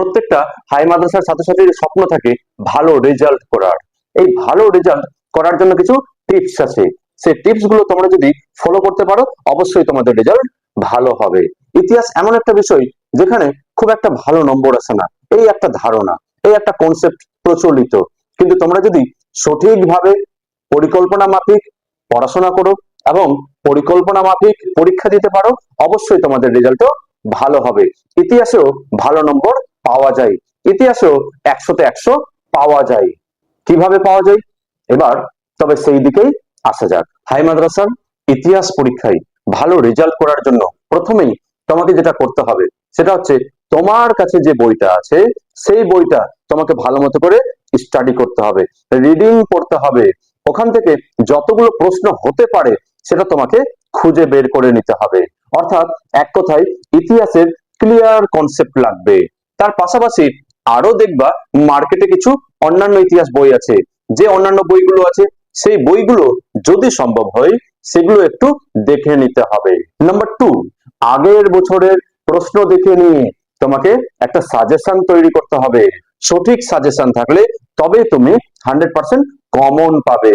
প্রত্যেকটা হাই মাদ্রাসার ছাত্রছাত্রীর স্বপ্ন থাকে ভালো রেজাল্ট করার। এই ভালো রেজাল্ট করার জন্য কিছু টিপস আছে। সেই টিপসগুলো তোমরা যদি ফলো করতে পারো, অবশ্যই তোমাদের রেজাল্ট ভালো হবে। ইতিহাস এমন একটা বিষয় যেখানে খুব একটা ভালো নম্বর আসে না। এই একটা ধারণা, এই একটা কনসেপ্ট প্রচলিত। কিন্তু তোমরা যদি সঠিকভাবে পরিকল্পনা মাফিক পড়াশোনা করো এবং পরিকল্পনা মাফিক পরীক্ষা দিতে পারো, অবশ্যই তোমাদের রেজাল্টও ভালো হবে। ইতিহাসেও ভালো নম্বর পাওয়া যায়। ইতিহাসেও একশোতে একশো পাওয়া যায়। কীভাবে পাওয়া যায়? এবার তবে সেই দিকেই আসা যাক। হাই মাদ্রাসার ইতিহাস পরীক্ষায় ভালো রেজাল্ট করার জন্য প্রথমেই তোমাকে যেটা করতে হবে, সেটা হচ্ছে তোমার কাছে যে বইটা আছে, সেই বইটা তোমাকে ভালো মতো করে স্টাডি করতে হবে। রিডিং পড়তে হবে। ওখান থেকে যতগুলো প্রশ্ন হতে পারে, সেটা তোমাকে খুঁজে বের করে নিতে হবে। অর্থাৎ এক কথায় ইতিহাসের ক্লিয়ার কনসেপ্ট লাগবে। তার পাশাপাশি আরও দেখবা মার্কেটে কিছু অন্যান্য ইতিহাস বই আছে। যে অন্যান্য বইগুলো আছে, সেই বইগুলো যদি সম্ভব হয়, সেগুলো একটু দেখে নিতে হবে। নাম্বার টু আগের বছরের প্রশ্ন দেখে নিয়ে তোমাকে একটা সাজেশন তৈরি করতে হবে। সঠিক সাজেশন থাকলে তবে তুমি হান্ড্রেড পার্সেন্ট কমন পাবে।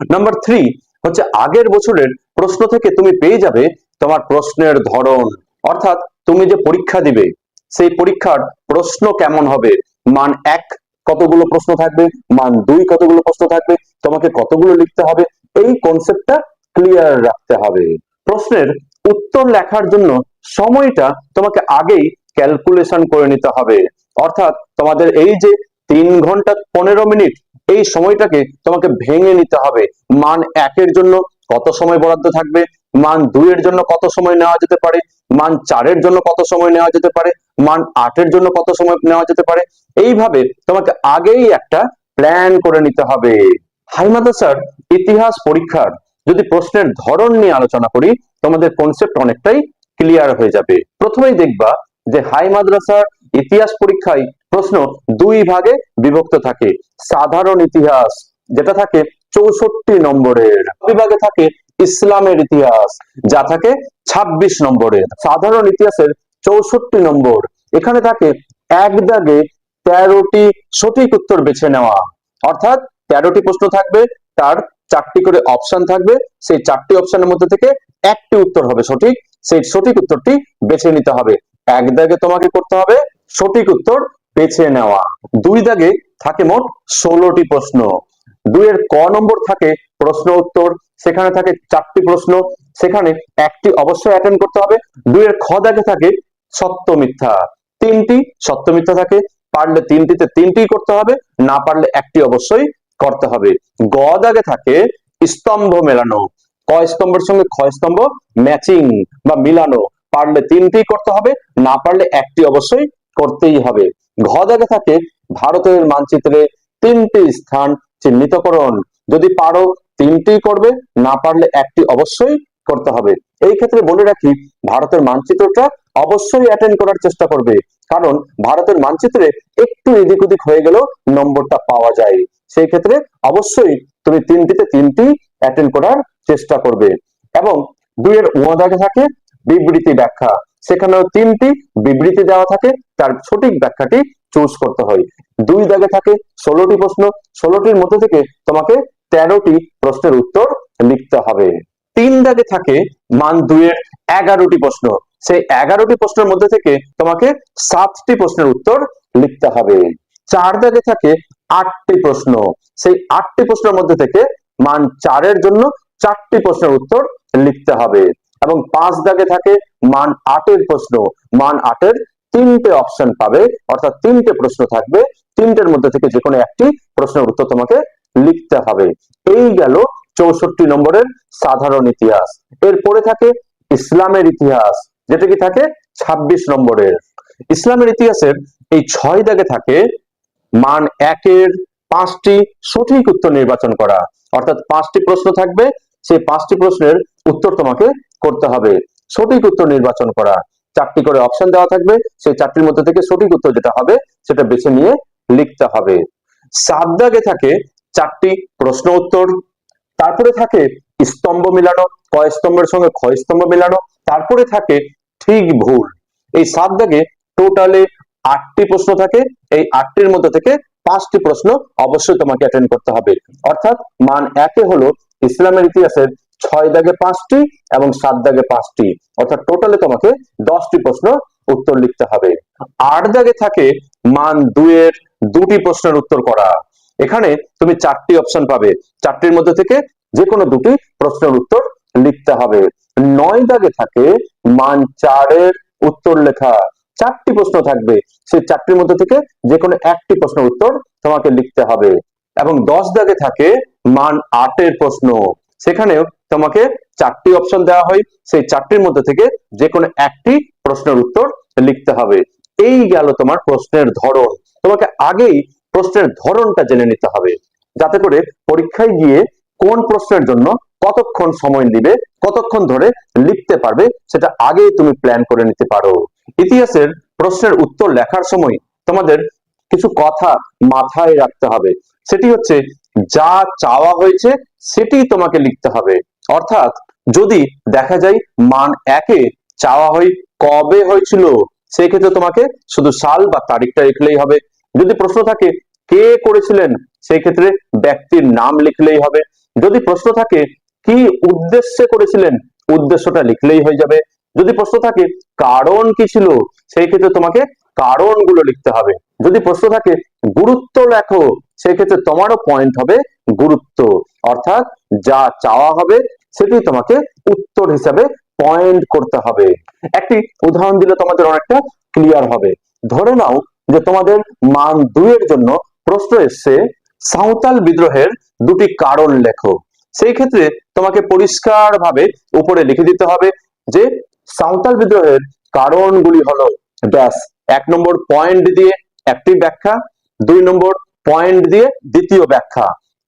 নাম্বার থ্রি হচ্ছে আগের বছরের প্রশ্ন থেকে তুমি পেয়ে যাবে তোমার প্রশ্নের ধরন। অর্থাৎ তুমি যে পরীক্ষা দিবে সেই পরীক্ষার প্রশ্ন কেমন হবে? মান এক কতগুলো প্রশ্ন থাকবে? মান দুই কতগুলো প্রশ্ন থাকবে? তোমাকে কতগুলো লিখতে হবে? এই কনসেপ্টটা ক্লিয়ার রাখতে হবে। প্রশ্নের উত্তর লেখার জন্য সময়টা তোমাকে আগেই ক্যালকুলেশন করে নিতে হবে। অর্থাৎ তোমাদের এই যে তিন ঘণ্টা পনেরো মিনিট, এই সময়টাকে তোমাকে ভেঙে নিতে হবে। মান একের জন্য কত সময় বরাদ্দ থাকবে? মান দুইয়ের জন্য কত সময় নেওয়া যেতে পারে? মান চারের জন্য কত সময় নেওয়া যেতে পারে? মান আটের জন্য কত সময় নেওয়া যেতে পারে? এইভাবে তোমাকে আগেই একটা প্ল্যান করে নিতে হবে। হাই মাদ্রাসার ইতিহাস পরীক্ষার যদি প্রশ্নের ধরন নিয়ে আলোচনা করি, তোমাদের কনসেপ্ট অনেকটাই ক্লিয়ার হয়ে যাবে। প্রথমেই দেখবা যে হাই মাদ্রাসার ইতিহাস পরীক্ষায় প্রশ্ন দুই ভাগে বিভক্ত থাকে। সাধারণ ইতিহাস, যেটা থাকে চৌষট্টি নম্বরের। বিভাগে থাকে ইসলামের ইতিহাস, যা থাকে ২৬ নম্বরে সাধারণ ইতিহাসের চৌষট্টি নম্বর। এখানে থাকে এক দাগে তেরোটি সঠিক উত্তর বেছে নেওয়া। অর্থাৎ তেরোটি প্রশ্ন থাকবে, তার চারটি করে অপশন থাকবে, সেই চারটি অপশনের মধ্যে থেকে একটি উত্তর হবে সঠিক, সেই সঠিক উত্তরটি বেছে নিতে হবে। এক দাগে তোমাকে করতে হবে সঠিক উত্তর বেছে নেওয়া। দুই দাগে থাকে মোট ষোলোটি প্রশ্ন। দুইয়ের ক নম্বর থাকে প্রশ্ন উত্তর সেখানে থাকে চারটি প্রশ্ন। সেখানে একটি অবশ্যই অ্যাটেন্ড করতে হবে। দুইয়ের খ দাগে থাকে সত্য মিথ্যা। তিনটি সত্য মিথ্যা থাকে। পারলে তিনটিতে তিনটি করতে হবে, না পারলে একটি অবশ্যই করতে হবে। গ দাগে থাকে স্তম্ভ মেলানো। ক স্তম্ভের সঙ্গে খ স্তম্ভ ম্যাচিং বা মিলানো। পারলে তিনটি করতে হবে, না পারলে একটি অবশ্যই করতেই হবে। ঘ দাগে থাকে ভারতের মানচিত্রে তিনটি স্থান চিহ্নিতকরণ। যদি পারো তিনটি করবে, না পারলে একটি অবশ্যই করতে হবে। এই ক্ষেত্রে বলে রাখি, ভারতের মানচিত্রটা অবশ্যই অ্যাটেন্ড করার চেষ্টা করবে। কারণ ভারতের মানচিত্রে একটু এদিক ওদিক হয়ে গেলেও নম্বরটা পাওয়া যায়। সেই ক্ষেত্রে অবশ্যই তুমি তিনটিতে তিনটি অ্যাটেন্ড করার চেষ্টা করবে। এবং দুইয়ের উমাদাগে থাকে, বিবৃতি ব্যাখ্যা। সেখানেও তিনটি বিবৃতি দেওয়া থাকে, তার সঠিক ব্যাখ্যাটি চুজ করতে হয়। দুই দাগে থাকে, ষোলোটি প্রশ্ন। ষোলোটির মধ্যে থেকে তোমাকে তেরোটি প্রশ্নের উত্তর লিখতে হবে। তিন দাগে থাকে মান দুইয়ের এগারোটি প্রশ্ন। সেই এগারোটি প্রশ্নের মধ্যে থেকে তোমাকে সাতটি প্রশ্নের উত্তর লিখতে হবে। চার দাগে থাকে আটটি প্রশ্ন। সেই আটটি প্রশ্নের মধ্যে থেকে মান চারের জন্য চারটি প্রশ্নের উত্তর লিখতে হবে। এবং পাঁচ দাগে থাকে মান আটের প্রশ্ন। মান আটের তিনটে অপশন পাবে। অর্থাৎ তিনটে প্রশ্ন থাকবে। তিনটের মধ্যে থেকে যে কোনো একটি প্রশ্নের উত্তর তোমাকে লিখতে হবে। এই গেল চৌষট্টি নম্বরের সাধারণ ইতিহাস। এরপরে থাকে ইসলামের ইতিহাস, যেটা কি থাকে? ২৬ নম্বরের। ইসলামের ইতিহাসের এই ছয় দাগে থাকে মান একের পাঁচটি সঠিক উত্তর নির্বাচন করা। অর্থাৎ পাঁচটি প্রশ্ন থাকবে, সেই পাঁচটি প্রশ্নের উত্তর তোমাকে করতে হবে। সঠিক উত্তর নির্বাচন করা। চারটি করে অপশন দেওয়া থাকবে, সেই চারটির মধ্যে থেকে সঠিক উত্তর যেটা হবে, সেটা বেছে নিয়ে লিখতে হবে। সাত দাগে থাকে চারটি প্রশ্ন উত্তর। তারপরে থাকে স্তম্ভ মিলানো ক স্তম্ভের সঙ্গে খ স্তম্ভ মিলানো, তারপরে থাকে ঠিক ভুল। এই সাত দাগে টোটালে আটটি প্রশ্ন থাকে, এই আটটির মধ্যে থেকে পাঁচটি প্রশ্ন অবশ্যই তোমাকে অ্যাটেন্ড করতে হবে। অর্থাৎ মান একে হলো ইসলামের ইতিহাসের ছয় দাগে পাঁচটি এবং সাত দাগে পাঁচটি। অর্থাৎ টোটালে তোমাকে দশটি প্রশ্ন উত্তর লিখতে হবে। আট দাগে থাকে মান দুইয়ের দুটি প্রশ্নের উত্তর করা। এখানে তুমি চারটি অপশন পাবে। চারটির মধ্যে থেকে যে কোনো দুটি প্রশ্নের উত্তর লিখতে হবে। নয় দাগে থাকে মান চারের উত্তর লেখা। চারটি প্রশ্ন থাকবে। সেই চারটির মধ্যে থেকে যে কোনো একটি প্রশ্নের উত্তর তোমাকে লিখতে হবে। এবং দশ দাগে থাকে মান আটের প্রশ্ন। সেখানেও তোমাকে চারটি অপশন দেওয়া হয়। সেই চারটির মধ্যে থেকে যে কোনো একটি প্রশ্নের উত্তর লিখতে হবে। এই গেল তোমার প্রশ্নের ধরন। তোমাকে আগেই প্রশ্নের ধরনটা জেনে নিতে হবে। যাতে করে পরীক্ষায় গিয়ে কোন প্রশ্নের জন্য কতক্ষণ সময় দিবে কতক্ষণ ধরে লিখতে পারবে, সেটা আগেই তুমি প্ল্যান করে নিতে পারো। ইতিহাসের প্রশ্নের উত্তর লেখার সময় তোমাদের কিছু কথা মাথায় রাখতে হবে। সেটি হচ্ছে, যা চাওয়া হয়েছে সেটি তোমাকে লিখতে হবে। অর্থাৎ, যদি দেখা যায় মান একে চাওয়া হয় কবে হয়েছিল, সেই ক্ষেত্রে তোমাকে শুধু সাল বা তারিখটা লিখলেই হবে। যদি প্রশ্ন থাকে কে করেছিলেন, সেই ক্ষেত্রে ব্যক্তির নাম লিখলেই হবে। যদি প্রশ্ন থাকে কি উদ্দেশ্যে করেছিলেন, উদ্দেশ্যটা লিখলেই হয়ে যাবে। যদি প্রশ্ন থাকে কারণ কি ছিল, সেই ক্ষেত্রে তোমাকে কারণগুলো লিখতে হবে। যদি প্রশ্ন থাকে গুরুত্ব লেখো, সেই ক্ষেত্রে তোমারও পয়েন্ট হবে গুরুত্ব। অর্থাৎ যা চাওয়া হবে, সেটি তোমাকে উত্তর হিসাবে পয়েন্ট করতে হবে। একটি উদাহরণ দিলে তোমাদের অনেকটা ক্লিয়ার হবে। ধরে নাও যে তোমাদের মান দুইয়ের জন্য প্রশ্ন এসছে, সাঁওতাল বিদ্রোহের দুটি কারণ লেখো। সেই ক্ষেত্রে তোমাকে পরিষ্কার ভাবে উপরে লিখে দিতে হবে যে সাঁওতাল বিদ্রোহের কারণগুলি হলো, ব্যাস, এক নম্বর পয়েন্ট দিয়ে একটি ব্যাখ্যা, দুই নম্বর পয়েন্ট দিয়ে দ্বিতীয় ব্যাখ্যা।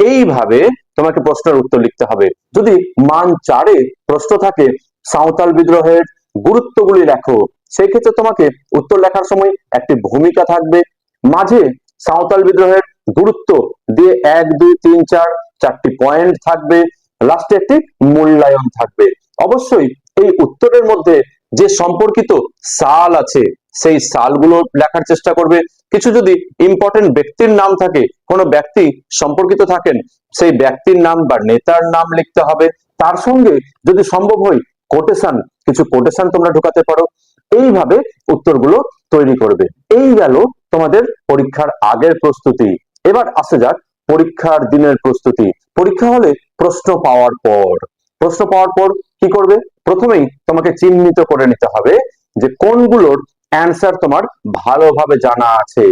এইভাবে তোমাকে প্রশ্নের উত্তর লিখতে হবে। যদি মান চারে প্রশ্ন থাকে, সাঁওতাল বিদ্রোহের গুরুত্বগুলি লেখো। সেই ক্ষেত্রে তোমাকে উত্তর লেখার সময় একটি ভূমিকা থাকবে। মাঝে সাঁওতাল বিদ্রোহের গুরুত্ব দিয়ে এক, দুই, তিন, চার, চারটি পয়েন্ট থাকবে। লাস্টে একটি মূল্যায়ন থাকবে। অবশ্যই এই উত্তরের মধ্যে যে সম্পর্কিত সাল আছে, সেই সালগুলো লেখার চেষ্টা করবে। কিছু যদি ইম্পর্টেন্ট ব্যক্তির নাম থাকে, কোনো ব্যক্তি সম্পর্কিত থাকেন, সেই ব্যক্তির নাম বা নেতার নাম লিখতে হবে। তার সঙ্গে যদি সম্ভব হয় কোটেশন কিছু কোটেশন তোমরা ঢুকাতে পারো। এইভাবে উত্তরগুলো তৈরি করবে। এই গেল তোমাদের পরীক্ষার আগের প্রস্তুতি। এবার আসে যাক পরীক্ষার দিনের প্রস্তুতি। পরীক্ষা হলে প্রশ্ন পাওয়ার পর। প্রশ্ন পাওয়ার পর কি করবে? প্রথমেই তোমাকে চিহ্নিত করে নিতে হবে যে কোনগুলোর অ্যান্সার তোমার ভালোভাবে জানা আছে।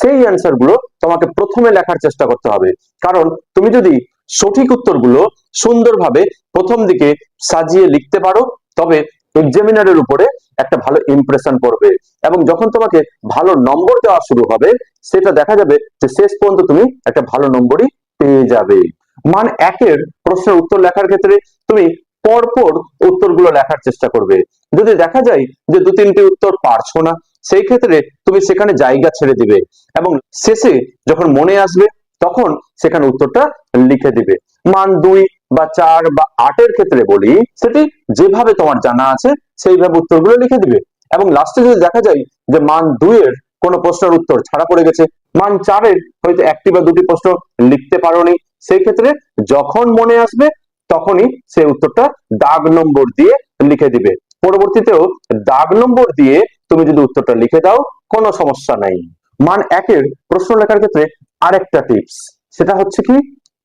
সেই অ্যান্সারগুলো তোমাকে প্রথমে লেখার চেষ্টা করতে হবে। কারণ তুমি যদি সঠিক উত্তরগুলো সুন্দরভাবে প্রথম দিকে সাজিয়ে লিখতে পারো, তবে এক্সামিনারের উপরে একটা ভালো ইমপ্রেশন পড়বে। এবং যখন তোমাকে ভালো নম্বর দেওয়া শুরু হবে, সেটা দেখা যাবে যে শেষ পর্যন্ত তুমি একটা ভালো নম্বরই পেয়ে যাবে। মান একের প্রশ্নের উত্তর লেখার ক্ষেত্রে তুমি পরপর উত্তরগুলো লেখার চেষ্টা করবে। যদি দেখা যায় যে দু তিনটি উত্তর পারছ না সেই ক্ষেত্রে তুমি সেখানে জায়গা ছেড়ে দিবে এবং শেষে যখন মনে আসবে তখন সেখানে উত্তরটা লিখে দিবে। মান দুই বা চার বা আটের ক্ষেত্রে বলি, সেটি যেভাবে তোমার জানা আছে সেইভাবে উত্তরগুলো লিখে দিবে। এবং লাস্টে যদি দেখা যায় যে মান দুইয়ের কোনো প্রশ্নের উত্তর ছাড়া পড়ে গেছে, মান চারের হয়তো একটি বা দুটি প্রশ্ন লিখতে পারোনি, সেই ক্ষেত্রে যখন মনে আসবে তখনই সেই উত্তরটা দাগ নম্বর দিয়ে লিখে দিবে। পরবর্তীতেও দাগ নম্বর দিয়ে তুমি যদি উত্তরটা লিখে দাও, কোনো সমস্যা নাই। মান একের প্রশ্ন লেখার ক্ষেত্রে আরেকটা টিপস সেটা হচ্ছে কি,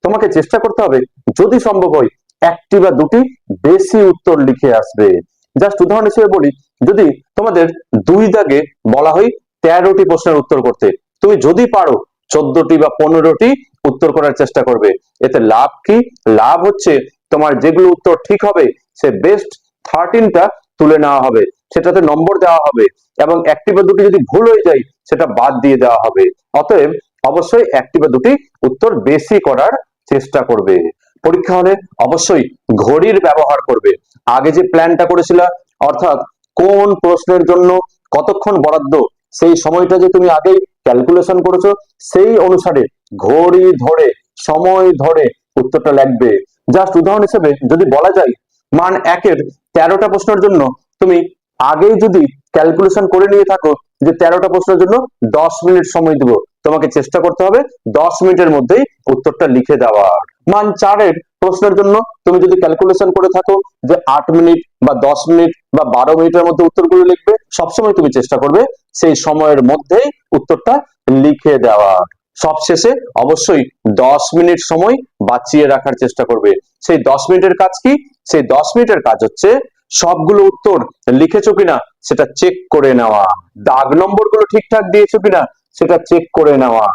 তোমাকে চেষ্টা করতে হবে যদি সম্ভব হয় একটি বা দুটি বেশি উত্তর লিখে আসবে। জাস্ট উদাহরণ হিসেবে বলি, যদি তোমাদের দুই দাগে বলা হয় তেরোটি প্রশ্নের উত্তর করতে, তুমি যদি পারো চোদ্দটি বা পনেরোটি উত্তর করার চেষ্টা করবে। এতে লাভ কি? লাভ হচ্ছে তোমার যেগুলো উত্তর ঠিক হবে, সে বেস্ট থার্টিনটা তুলে নেওয়া হবে, সেটাতে নম্বর দেওয়া হবে এবং একটি বা দুটি যদি ভুল হয়ে যায়, সেটা বাদ দিয়ে দেওয়া হবে। অতএব অবশ্যই একটি বা দুটি উত্তর বেশি করার চেষ্টা করবে। পরীক্ষা হলে অবশ্যই ঘড়ির ব্যবহার করবে। আগে যে প্ল্যানটা করেছিল, অর্থাৎ কোন প্রশ্নের জন্য কতক্ষণ বরাদ্দ, সেই সময়টা যে তুমি আগেই ক্যালকুলেশন করেছ, সেই অনুসারে ঘড়ি ধরে, সময় ধরে উত্তরটা লাগবে। জাস্ট উদাহরণ হিসেবে যদি বলা যায় মান একের তেরোটা প্রশ্নের জন্য তুমি আগেই যদি ক্যালকুলেশন করে নিয়ে থাকো যে তেরোটা প্রশ্নের জন্য দশ মিনিট সময় দিব, তোমাকে চেষ্টা করতে হবে দশ মিনিটের মধ্যেই উত্তরটা লিখে দেওয়ার। মান চারের প্রশ্নের জন্য তুমি যদি ক্যালকুলেশন করে থাকো যে আট মিনিট বা দশ মিনিট বা বারো মিনিটের মধ্যে উত্তরগুলো লিখবে, সবসময় তুমি চেষ্টা করবে সেই সময়ের মধ্যেই উত্তরটা লিখে দেওয়ার। সবশেষে অবশ্যই দশ মিনিট সময় বাঁচিয়ে রাখার চেষ্টা করবে। সেই দশ মিনিটের কাজ কি? সেই দশ মিনিটের কাজ হচ্ছে সবগুলো উত্তর লিখেছো কিনা সেটা চেক করে নেওয়া। দাগ নম্বরগুলো ঠিকঠাক দিয়েছ কিনা সেটা চেক করে নেওয়া।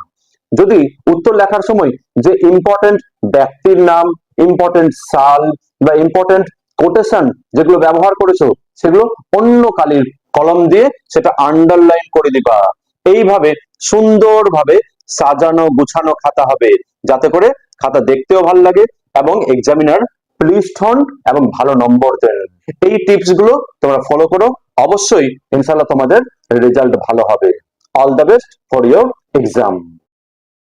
যদি উত্তর লেখার সময় যে ইম্পর্টেন্ট ব্যক্তির নাম ইম্পর্টেন্ট সাল বা ইম্পর্টেন্ট কোটেশন যেগুলো ব্যবহার করেছ, সেগুলো অন্য কালির কলম দিয়ে সেটা আন্ডারলাইন করে দিবা। এইভাবে সুন্দরভাবে সাজানো, গুছানো খাতা হবে। যাতে করে খাতা দেখতেও ভালো লাগে এবং এক্সামিনার প্লিজড হন এবং ভালো নম্বর দেন। এই টিপসগুলো তোমরা ফলো করো। অবশ্যই ইনশাল্লাহ তোমাদের রেজাল্ট ভালো হবে। All the best for your exam